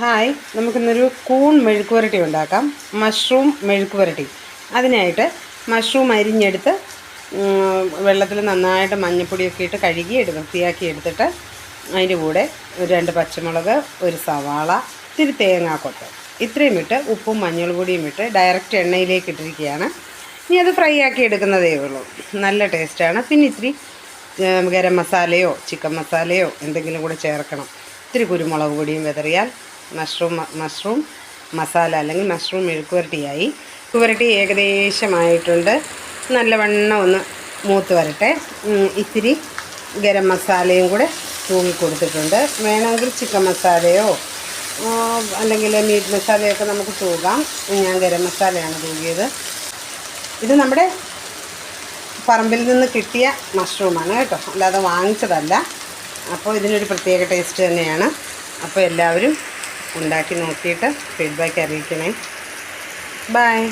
Hi നമുക്കിന്നൊരു കൂൺ മെഴുക്ക് പുരട്ടി ഉണ്ടാക്കാം. മഷ്റൂം മെഴുക്ക് പുരട്ടി അതിനായിട്ട് മഷ്റൂം അരിഞ്ഞെടുത്ത് വെള്ളത്തിൽ നന്നായിട്ട് മഞ്ഞൾപ്പൊടിയൊക്കെ ഇട്ട് കഴുകി എടുക്കും. വൃത്തിയാക്കി എടുത്തിട്ട് അതിന്റെ കൂടെ ഒരു രണ്ട് പച്ചമുളക് ഒരു സവാള ഇത്തിരി തേങ്ങാക്കൊത്ത്. ഇത്രയും ഇട്ട് ഉപ്പും മഞ്ഞൾ പൊടിയും ഇട്ട് ഡയറക്റ്റ് എണ്ണയിലേക്ക് ഇട്ടിരിക്കുകയാണ്. ഇനി അത് ഫ്രൈ ആക്കി എടുക്കുന്നതേ ഉള്ളൂ. നല്ല ടേസ്റ്റാണ് പിന്നെ ഇത്തിരി ഗരം മസാലയോ ചിക്കൻ മസാലയോ എന്തെങ്കിലും കൂടെ ചേർക്കണം. ഇത്തിരി കുരുമുളക് പൊടിയും വിതറിയാൽ മഷ്റൂം മഷ്റൂം മസാല അല്ലെങ്കിൽ മഷ്റൂം മെഴുക്കുവരട്ടിയായി. മെഴുക്കുവരട്ടി ഏകദേശമായിട്ടുണ്ട്. നല്ലവണ്ണം ഒന്ന് മൂത്ത് വരട്ടെ. ഇത്തിരി ഗരം മസാലയും കൂടെ തൂങ്ങി കൊടുത്തിട്ടുണ്ട്. വേണമെങ്കിൽ ചിക്കൻ മസാലയോ അല്ലെങ്കിൽ മീറ്റ് മസാലയൊക്കെ നമുക്ക് തൂകാം. ഞാൻ ഗരം മസാലയാണ് തൂകിയത്. ഇത് നമ്മുടെ പറമ്പിൽ നിന്ന് കിട്ടിയ മഷ്റൂമാണ് കേട്ടോ. അല്ലാതെ വാങ്ങിച്ചതല്ല. അപ്പോൾ ഇതിനൊരു പ്രത്യേക ടേസ്റ്റ് തന്നെയാണ്. അപ്പോൾ എല്ലാവരും ഉണ്ടാക്കി നോക്കിയിട്ട് ഫീഡ്ബാക്ക് അറിയിക്കണേ. ബൈ